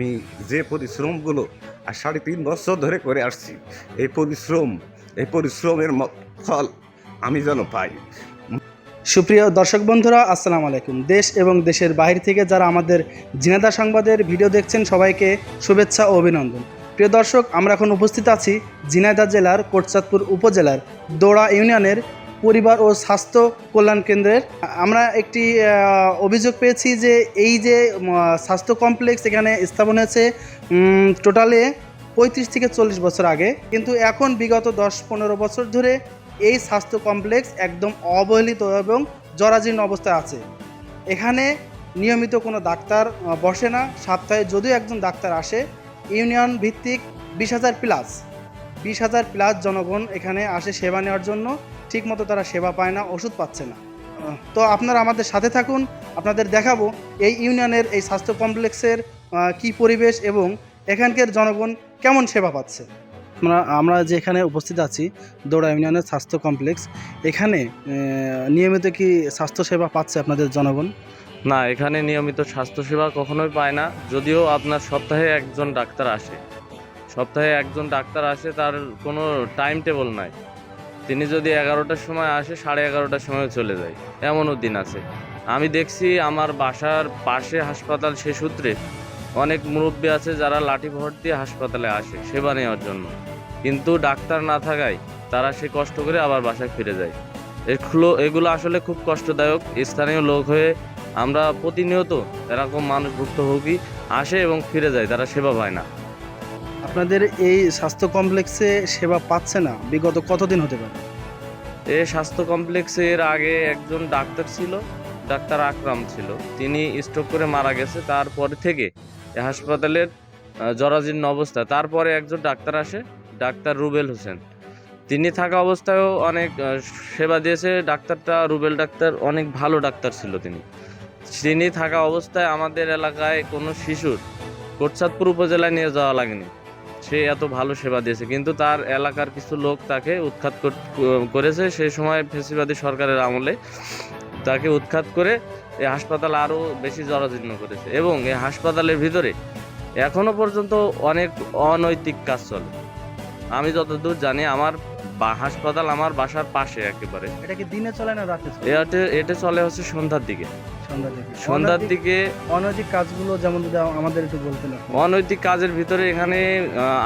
আমি যে পরিশ্রমগুলো আর সাড়ে তিন বছর ধরে করে আসছি, এই পরিশ্রম, এই পরিশ্রমের ফল আমি যেন পাই। সুপ্রিয় দর্শক বন্ধুরা, আসসালামু আলাইকুম। দেশ এবং দেশের বাইরে থেকে যারা আমাদের জিনাদা সংবাদের ভিডিও দেখছেন, সবাইকে শুভেচ্ছা ও অভিনন্দন। প্রিয় দর্শক, আমরা এখন উপস্থিত আছি ঝিনাইদহ জেলার কোটচাঁদপুর উপজেলার দোড়া ইউনিয়নের পরিবার ও স্বাস্থ্য কল্যাণ কেন্দ্রের। আমরা একটি অভিযোগ পেয়েছি যে এই যে স্বাস্থ্য কমপ্লেক্স এখানে স্থাপন হয়েছে টোটালে পঁয়ত্রিশ থেকে চল্লিশ বছর আগে। কিন্তু এখন বিগত দশ পনেরো বছর ধরে এই স্বাস্থ্য কমপ্লেক্স একদম অবহেলিত এবং জরাজীর্ণ অবস্থায় আছে। এখানে নিয়মিত কোনো ডাক্তার বসে না। সপ্তাহে যদিও একজন ডাক্তার আসে, ইউনিয়ন ভিত্তিক বিশ হাজার প্লাস। বিশ হাজার প্লাস জনগণ এখানে আসে সেবা নেওয়ার জন্য। ঠিকমতো তারা সেবা পায় না, ওষুধ পাচ্ছে না। তো আপনারা আমাদের সাথে থাকুন, আপনাদের দেখাবো এই ইউনিয়নের এই স্বাস্থ্য কমপ্লেক্সের কি পরিবেশ এবং এখানকার জনগণ কেমন সেবা পাচ্ছে। আমরা আমরা যেখানে উপস্থিত আছি, দৌড়া ইউনিয়নের স্বাস্থ্য কমপ্লেক্স, এখানে নিয়মিত কি স্বাস্থ্য সেবা পাচ্ছে আপনাদের জনগণ? না, এখানে নিয়মিত স্বাস্থ্যসেবা কখনোই পায় না, যদিও আপনার সপ্তাহে একজন ডাক্তার আসে। সপ্তাহে একজন ডাক্তার আসে, তার কোনো টাইম টেবল নাই। তিনি যদি এগারোটার সময় আসে, সাড়ে এগারোটার সময় চলে যায়। এমনও দিন আছে। আমি দেখছি আমার বাসার পাশে হাসপাতাল সে সূত্রে অনেক মুরব্বী আছে যারা লাঠি ভর দিয়ে হাসপাতালে আসে, সেবা নেওয়ার জন্য। কিন্তু ডাক্তার না থাকায় তারা সে কষ্ট করে আবার বাসায় ফিরে যায়। এগুলো এগুলো আসলে খুব কষ্টদায়ক। স্থানীয় লোক হয়ে আমরা প্রতিনিয়ত এরকম মানুষ ভুক্তভোগী আসে এবং ফিরে যায়, তারা সেবা পায় না। আপনাদের এই স্বাস্থ্য কমপ্লেক্সে সেবা পাচ্ছে না? বিগত কতদিন হতে পারে? এই স্বাস্থ্য কমপ্লেক্সের আগে একজন ডাক্তার ছিল, ডাক্তার আকরাম ছিল। তিনি স্ট্রোক করে মারা গেছে, তারপর থেকে হাসপাতালের জরাজীর্ণ অবস্থা। তারপরে একজন ডাক্তার আসে, ডাক্তার রুবেল হোসেন। তিনি থাকা অবস্থায়ও অনেক সেবা দিয়েছে। ডাক্তারটা রুবেল ডাক্তার, অনেক ভালো ডাক্তার ছিল তিনি। তিনি থাকা অবস্থায় আমাদের এলাকায় কোনো শিশুর কোটচাঁদপুর উপজেলায় নিয়ে যাওয়া লাগেনি। সে এত ভালো সেবা দিয়েছে। কিন্তু তার এলাকার কিছু লোক তাকে উৎখাত কর- করেছে। সেই সময় ফেসিবাদী সরকারের আমলে তাকে উৎখাত করে এই হাসপাতাল আরও বেশি জরাজীর্ণ করেছে এবং এই হাসপাতালের ভিতরে এখনও পর্যন্ত অনেক অনৈতিক কাজ চলে। আমি যতদূর জানি আমার বা- হাসপাতাল আমার বাসার পাশে একেবারে। এটা কি দিনে চলে না রাতে এতে এটা চলে হচ্ছে সন্ধ্যার দিকে। সন্ধ্যার দিকে। সন্ধ্যার অনৈতিক- দিকে অনৈতিক কাজগুলো যেমন যদি আমাদের একটু বলতেন অনৈতিক কাজের ভিতরে এখানে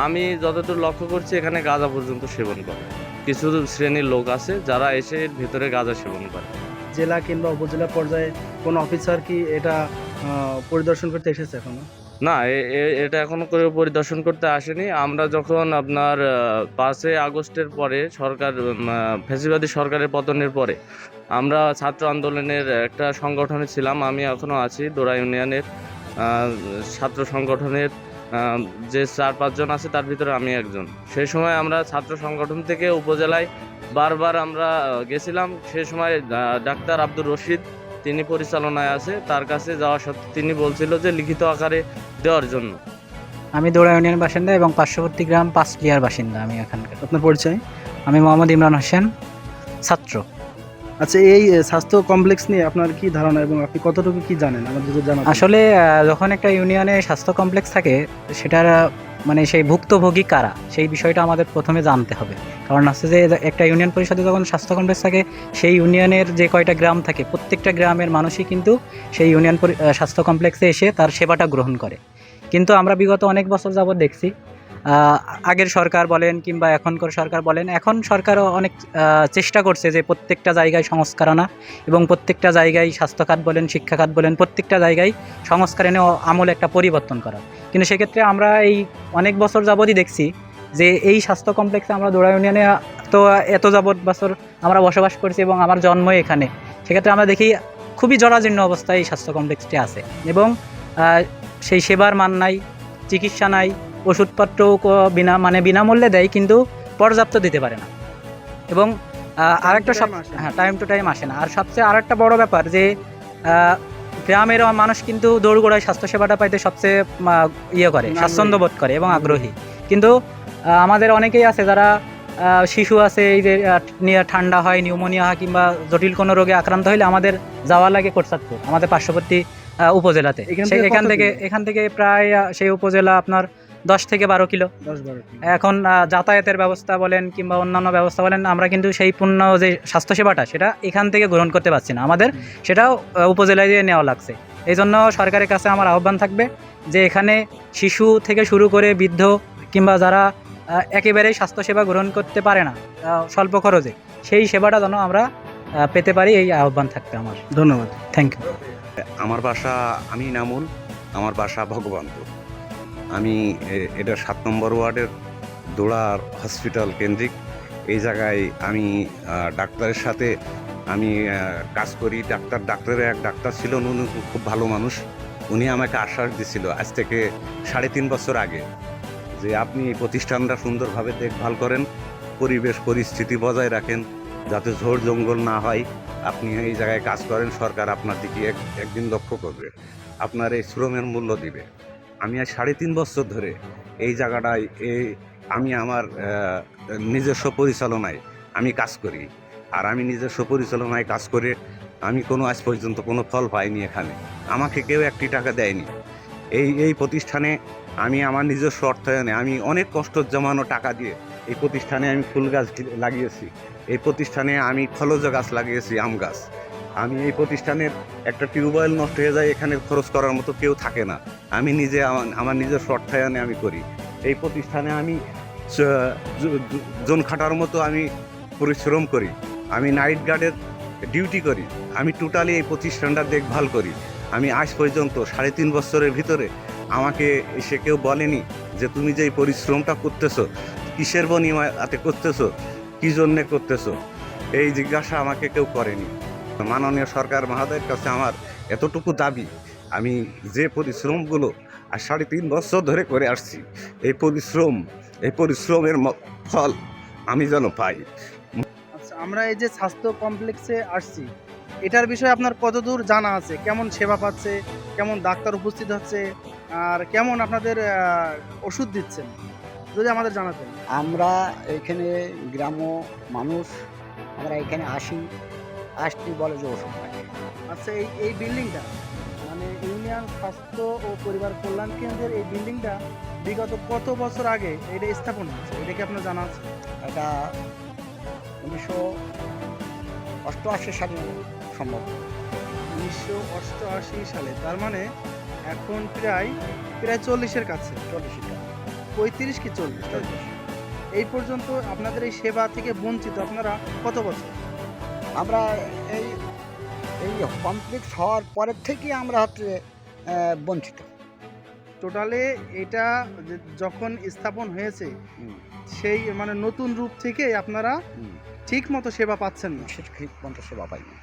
আমি যতদূর লক্ষ্য করছি এখানে গাঁজা পর্যন্ত সেবন করে। কিছু শ্রেণির লোক আছে যারা এসে ভিতরে গাঁজা সেবন করে। জেলা কিংবা উপজেলা পর্যায়ে কোনো অফিসার কি এটা পরিদর্শন করতে এসেছে এখনও? না এটা এখনও করে পরিদর্শন করতে আসেনি। আমরা যখন আপনার পাঁচই আগস্টের পরে সরকার ফ্যাসিবাদী সরকারের পতনের পরে আমরা ছাত্র আন্দোলনের একটা সংগঠনে ছিলাম, আমি এখনও আছি দোড়া ইউনিয়নের ছাত্র সংগঠনের যে চার পাঁচজন আছে তার ভিতরে আমি একজন। সেই সময় আমরা ছাত্র সংগঠন থেকে উপজেলায় বারবার আমরা গেছিলাম। সেই সময় ডাক্তার আব্দুর রশিদ, তিনি পরিচালনায় আছে, তার কাছে যাওয়া সত্ত্বে তিনি বলছিল যে লিখিত আকারে দেওয়ার জন্য। আমি দৌড়া ইউনিয়নের বাসিন্দা এবং পার্শ্ববর্তী গ্রাম পাঁচলিয়ার বাসিন্দা আমি এখানকার। আপনার পরিচয়? আমি মোহাম্মদ ইমরান হোসেন, ছাত্র। আচ্ছা এই স্বাস্থ্য কমপ্লেক্স নিয়ে আপনার কি ধারণা এবং আপনি কতটুকু কি জানেন? আমাদের জানা আসলে যখন একটা ইউনিয়নে স্বাস্থ্য কমপ্লেক্স থাকে, সেটার মানে সেই ভুক্তভোগী কারা? সেই বিষয়টা আমাদের প্রথমে জানতে হবে। কারণ হচ্ছে যে একটা ইউনিয়ন পরিষদে যখন স্বাস্থ্য কমপ্লেক্স থাকে, সেই ইউনিয়নের যে কয়টা গ্রাম থাকে, প্রত্যেকটা গ্রামের মানুষই কিন্তু সেই ইউনিয়ন স্বাস্থ্য কমপ্লেক্সে এসে তার সেবাটা গ্রহণ করে। কিন্তু আমরা বিগত অনেক বছর যাবৎ দেখছি আগের সরকার বলেন কিংবা এখনকার সরকার বলেন, এখন সরকারও অনেক চেষ্টা করছে যে প্রত্যেকটা জায়গায় সংস্কার আনা এবং প্রত্যেকটা জায়গায় স্বাস্থ্য খাত বলেন শিক্ষা খাত বলেন, প্রত্যেকটা জায়গায় সংস্কার এনে আমূল একটা পরিবর্তন করা। কিন্তু সেক্ষেত্রে আমরা এই অনেক বছর যাবতই দেখছি যে এই স্বাস্থ্য কমপ্লেক্সে আমরা দোড়া ইউনিয়নে তো এত যাবৎ বছর আমরা বসবাস করছি এবং আমার জন্ম এখানে। সেক্ষেত্রে আমরা দেখি খুবই জরাজীর্ণ অবস্থায় এই স্বাস্থ্য কমপ্লেক্সটি আছে এবং সেই সেবার মান নাই, চিকিৎসা নাই ওষুধপত্রও ক- বিনা মানে বিনামূল্যে দেয় কিন্তু পর্যাপ্ত দিতে পারে না। এবং আরেকটা সব। হ্যাঁ টাইম টু টাইম আসে না। আর সবচেয়ে আরেকটা বড় ব্যাপার যে গ্রামের মানুষ কিন্তু দৌড়গোড়ায় স্বাস্থ্যসেবাটা পাইতে সবচেয়ে ইয়ে করে স্বাচ্ছন্দ্য বোধ করে এবং আগ্রহী। কিন্তু আমাদের অনেকেই আছে যারা আহ, শিশু আছে এই যে নিয়ে ঠান্ডা হয় নিউমোনিয়া হয় কিংবা জটিল কোনো রোগে আক্রান্ত হলে আমাদের যাওয়া লাগে কোটসাদপুর আমাদের পার্শ্ববর্তী উপজেলাতে। এখান থেকে? এখান থেকে প্রায় সেই উপজেলা আপনার দশ থেকে বারো কিলো। এখন যাতায়াতের ব্যবস্থা বলেন কিংবা অন্যান্য ব্যবস্থা বলেন আমরা কিন্তু সেই পূর্ণ যে স্বাস্থ্যসেবাটা সেটা এখান থেকে গ্রহণ করতে পারছি না। আমাদের সেটাও উপজেলায় দিয়ে নেওয়া লাগছে। এই জন্য সরকারের কাছে আমার আহ্বান থাকবে যে এখানে শিশু থেকে শুরু করে বৃদ্ধ কিংবা যারা একেবারেই স্বাস্থ্যসেবা গ্রহণ করতে পারে না স্বল্প খরচে সেই সেবাটা যেন আমরা পেতে পারি এই আহ্বান থাকবে আমার। ধন্যবাদ। থ্যাংক ইউ আমার বাসা আমি নামুল আমার বাসা ভগবানপুর। আমি এটা সাত নম্বর ওয়ার্ডের দোড়ার হসপিটাল কেন্দ্রিক। এই জায়গায় আমি ডাক্তারের সাথে আমি কাজ করি। ডাক্তার, ডাক্তারের এক ডাক্তার ছিল, উনি খুব ভালো মানুষ। উনি আমাকে আশ্বাস দিছিল আজ থেকে সাড়ে তিন বছর আগে যে আপনি এই প্রতিষ্ঠানটা সুন্দরভাবে দেখভাল করেন, পরিবেশ, পরিস্থিতি বজায় রাখেন, যাতে ঝোড় জঙ্গল না হয়। আপনি এই জায়গায় কাজ করেন, সরকার আপনার দিকে এক, একদিন লক্ষ্য করবে। আপনার এই শ্রমের মূল্য দিবে। আমি আজ সাড়ে তিন বছর ধরে এই জায়গাটায় এই আমি আমার নিজস্ব পরিচালনায় আমি কাজ করি। আর আমি নিজস্ব পরিচালনায় কাজ করে আমি কোনো আজ পর্যন্ত কোনো ফল পাইনি এখানে। আমাকে কেউ একটি টাকা দেয়নি। এই এই প্রতিষ্ঠানে আমি আমার নিজস্ব অর্থায়নে আমি অনেক কষ্ট জমানো টাকা দিয়ে এই প্রতিষ্ঠানে আমি ফুল গাছ লাগিয়েছি। এই প্রতিষ্ঠানে আমি ফলজ গাছ লাগিয়েছি, আম গাছ। আমি এই প্রতিষ্ঠানের একটা টিউবওয়েল নষ্ট হয়ে যায়, এখানে খরচ করার মতো কেউ থাকে না। আমি নিজে আমার- নিজস্ব অর্থায়নে আমি করি। এই প্রতিষ্ঠানে আমি জন খাটার মতো আমি পরিশ্রম করি। আমি নাইট গার্ডের ডিউটি করি। আমি টোটালি এই প্রতিষ্ঠানটা দেখভাল করি। আমি আজ পর্যন্ত সাড়ে তিন বছরের ভিতরে আমাকে এসে কেউ বলেনি যে তুমি যে পরিশ্রমটা করতেছো, কিসের বনিমাতে করতেছো, কী জন্যে করতেছো? এই জিজ্ঞাসা আমাকে কেউ করেনি। মাননীয় সরকার মহাদয়ের কাছে আমার এতটুকু দাবি আমি যে পরিশ্রমগুলো আর সাড়ে তিন বছর ধরে করে আসছি এই পরিশ্রম এই পরিশ্রমের ম- ফল আমি যেন পাই। আচ্ছা আমরা এই যে স্বাস্থ্য কমপ্লেক্সে আসছি এটার বিষয়ে আপনার কতদূর জানা আছে? কেমন সেবা পাচ্ছে? কেমন ডাক্তার উপস্থিত হচ্ছে? আর কেমন আপনাদের ওষুধ দিচ্ছেন? যদি আমাদের জানাতেন। আমরা এখানে গ্রাম্য মানুষ আমরা এখানে আসি। আসতে বলে যে ওষুধ আচ্ছা এই এই বিল্ডিংটা মানে ইউনিয়ন স্বাস্থ্য ও পরিবার কল্যাণ কেন্দ্রের এই বিল্ডিংটা বিগত কত বছর আগে এটা স্থাপন হয়েছে? এটা কি আপনার জানা আছে? এটা উনিশশো অষ্টআশি সালে সম্ভব। উনিশশো অষ্টআশি সালে তার মানে এখন প্রায় প্রায় চল্লিশের কাছে। চল্লিশটা পঁয়ত্রিশ কি চল্লিশ? এই পর্যন্ত আপনাদের এই সেবা থেকে বঞ্চিত আপনারা কত বছর? আমরা এই এই কমপ্লিট হওয়ার পরের থেকেই আমরা হচ্ছে বঞ্চিত। টোটালে এটা যখন স্থাপন হয়েছে সেই মানে নতুন রূপ থেকে আপনারা। ঠিক মতো সেবা পাচ্ছেন না। ঠিক মতো সেবা পাইনি।